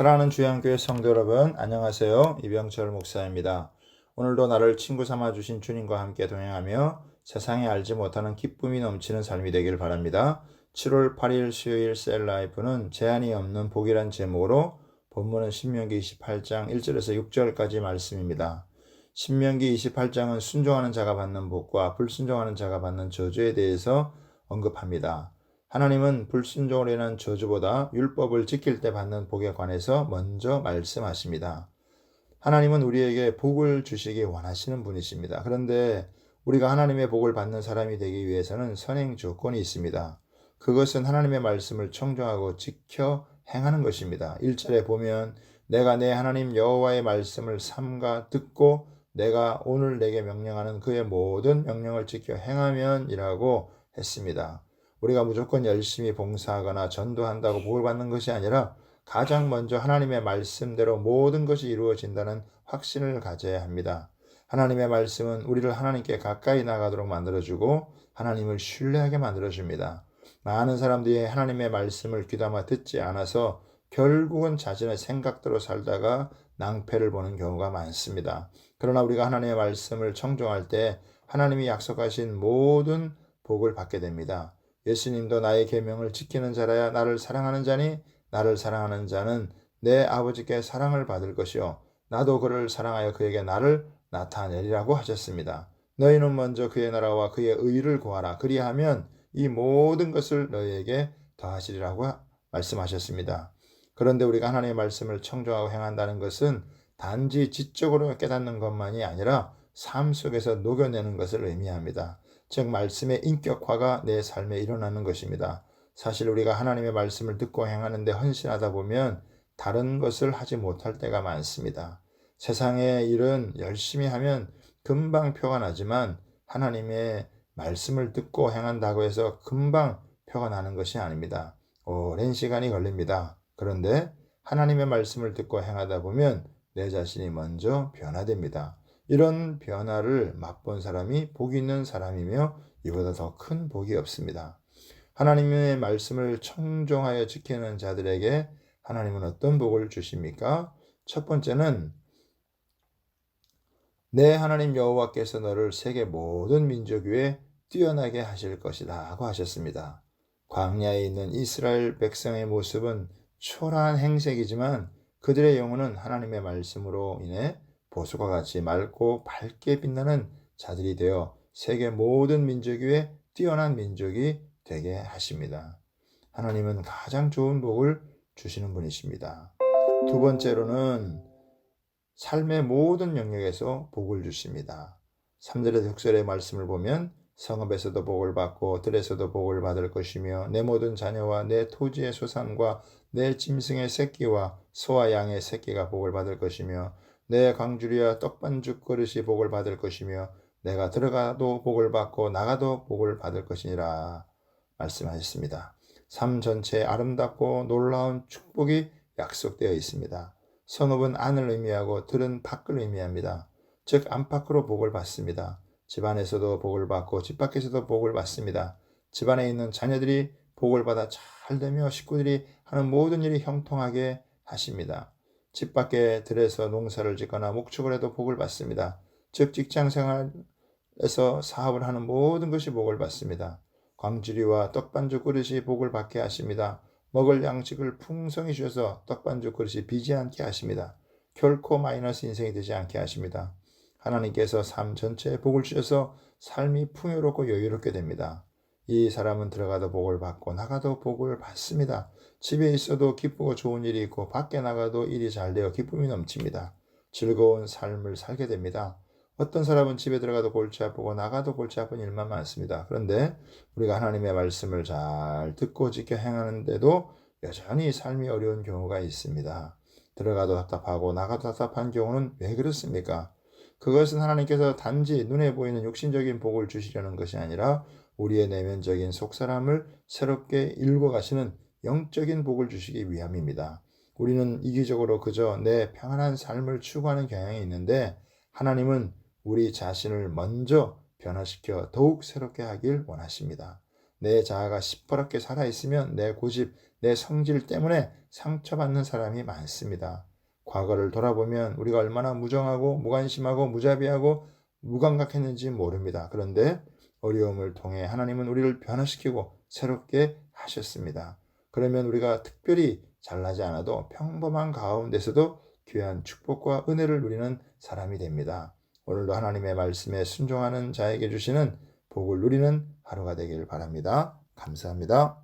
사랑하는 주양교회 성도 여러분, 안녕하세요. 이병철 목사입니다. 오늘도 나를 친구 삼아 주신 주님과 함께 동행하며 세상에 알지 못하는 기쁨이 넘치는 삶이 되길 바랍니다. 7월 8일 수요일 셀 라이프는 제한이 없는 복이란 제목으로 본문은 신명기 28장 1절에서 6절까지 말씀입니다. 신명기 28장은 순종하는 자가 받는 복과 불순종하는 자가 받는 저주에 대해서 언급합니다. 하나님은 불순종으로 인한 저주보다 율법을 지킬 때 받는 복에 관해서 먼저 말씀하십니다. 하나님은 우리에게 복을 주시기 원하시는 분이십니다. 그런데 우리가 하나님의 복을 받는 사람이 되기 위해서는 선행 조건이 있습니다. 그것은 하나님의 말씀을 청정하고 지켜 행하는 것입니다. 1절에 보면 내가 내 하나님 여호와의 말씀을 삼가 듣고 내가 오늘 내게 명령하는 그의 모든 명령을 지켜 행하면이라고 했습니다. 우리가 무조건 열심히 봉사하거나 전도한다고 복을 받는 것이 아니라 가장 먼저 하나님의 말씀대로 모든 것이 이루어진다는 확신을 가져야 합니다. 하나님의 말씀은 우리를 하나님께 가까이 나가도록 만들어주고 하나님을 신뢰하게 만들어줍니다. 많은 사람들이 하나님의 말씀을 귀담아 듣지 않아서 결국은 자신의 생각대로 살다가 낭패를 보는 경우가 많습니다. 그러나 우리가 하나님의 말씀을 청종할 때 하나님이 약속하신 모든 복을 받게 됩니다. 예수님도 나의 계명을 지키는 자라야 나를 사랑하는 자니 나를 사랑하는 자는 내 아버지께 사랑을 받을 것이요 나도 그를 사랑하여 그에게 나를 나타내리라고 하셨습니다. 너희는 먼저 그의 나라와 그의 의를 구하라 그리하면 이 모든 것을 너희에게 더하시리라고 말씀하셨습니다. 그런데 우리가 하나님의 말씀을 청정하고 행한다는 것은 단지 지적으로 깨닫는 것만이 아니라 삶 속에서 녹여내는 것을 의미합니다. 즉 말씀의 인격화가 내 삶에 일어나는 것입니다. 사실 우리가 하나님의 말씀을 듣고 행하는데 헌신하다 보면 다른 것을 하지 못할 때가 많습니다. 세상의 일은 열심히 하면 금방 표가 나지만 하나님의 말씀을 듣고 행한다고 해서 금방 표가 나는 것이 아닙니다. 오랜 시간이 걸립니다. 그런데 하나님의 말씀을 듣고 행하다 보면 내 자신이 먼저 변화됩니다. 이런 변화를 맛본 사람이 복 있는 사람이며 이보다 더 큰 복이 없습니다. 하나님의 말씀을 청종하여 지키는 자들에게 하나님은 어떤 복을 주십니까? 첫 번째는 내 하나님 여호와께서 너를 세계 모든 민족 위에 뛰어나게 하실 것이다 하고 하셨습니다. 광야에 있는 이스라엘 백성의 모습은 초라한 행색이지만 그들의 영혼은 하나님의 말씀으로 인해 보수와 같이 맑고 밝게 빛나는 자들이 되어 세계 모든 민족 위에 뛰어난 민족이 되게 하십니다. 하나님은 가장 좋은 복을 주시는 분이십니다. 두 번째로는 삶의 모든 영역에서 복을 주십니다. 3절의 6절의 말씀을 보면 성읍에서도 복을 받고 들에서도 복을 받을 것이며 내 모든 자녀와 내 토지의 소산과 내 짐승의 새끼와 소와 양의 새끼가 복을 받을 것이며 내 광주리와 떡반죽 그릇이 복을 받을 것이며 내가 들어가도 복을 받고 나가도 복을 받을 것이니라 말씀하셨습니다. 삶 전체에 아름답고 놀라운 축복이 약속되어 있습니다. 성읍은 안을 의미하고 들은 밖을 의미합니다. 즉 안팎으로 복을 받습니다. 집안에서도 복을 받고 집 밖에서도 복을 받습니다. 집안에 있는 자녀들이 복을 받아 잘 되며 식구들이 하는 모든 일이 형통하게 하십니다. 집 밖에 들에서 농사를 짓거나 목축을 해도 복을 받습니다. 즉 직장 생활에서 사업을 하는 모든 것이 복을 받습니다. 광주리와 떡반죽 그릇이 복을 받게 하십니다. 먹을 양식을 풍성히 주셔서 떡반죽 그릇이 비지 않게 하십니다. 결코 마이너스 인생이 되지 않게 하십니다. 하나님께서 삶 전체에 복을 주셔서 삶이 풍요롭고 여유롭게 됩니다. 이 사람은 들어가도 복을 받고 나가도 복을 받습니다. 집에 있어도 기쁘고 좋은 일이 있고 밖에 나가도 일이 잘 되어 기쁨이 넘칩니다. 즐거운 삶을 살게 됩니다. 어떤 사람은 집에 들어가도 골치 아프고 나가도 골치 아픈 일만 많습니다. 그런데 우리가 하나님의 말씀을 잘 듣고 지켜 행하는데도 여전히 삶이 어려운 경우가 있습니다. 들어가도 답답하고 나가도 답답한 경우는 왜 그렇습니까? 그것은 하나님께서 단지 눈에 보이는 육신적인 복을 주시려는 것이 아니라 우리의 내면적인 속사람을 새롭게 읽어가시는 영적인 복을 주시기 위함입니다. 우리는 이기적으로 그저 내 평안한 삶을 추구하는 경향이 있는데 하나님은 우리 자신을 먼저 변화시켜 더욱 새롭게 하길 원하십니다. 내 자아가 시퍼렇게 살아있으면 내 고집, 내 성질 때문에 상처받는 사람이 많습니다. 과거를 돌아보면 우리가 얼마나 무정하고 무관심하고 무자비하고 무감각했는지 모릅니다. 그런데 어려움을 통해 하나님은 우리를 변화시키고 새롭게 하셨습니다. 그러면 우리가 특별히 잘나지 않아도 평범한 가운데서도 귀한 축복과 은혜를 누리는 사람이 됩니다. 오늘도 하나님의 말씀에 순종하는 자에게 주시는 복을 누리는 하루가 되길 바랍니다. 감사합니다.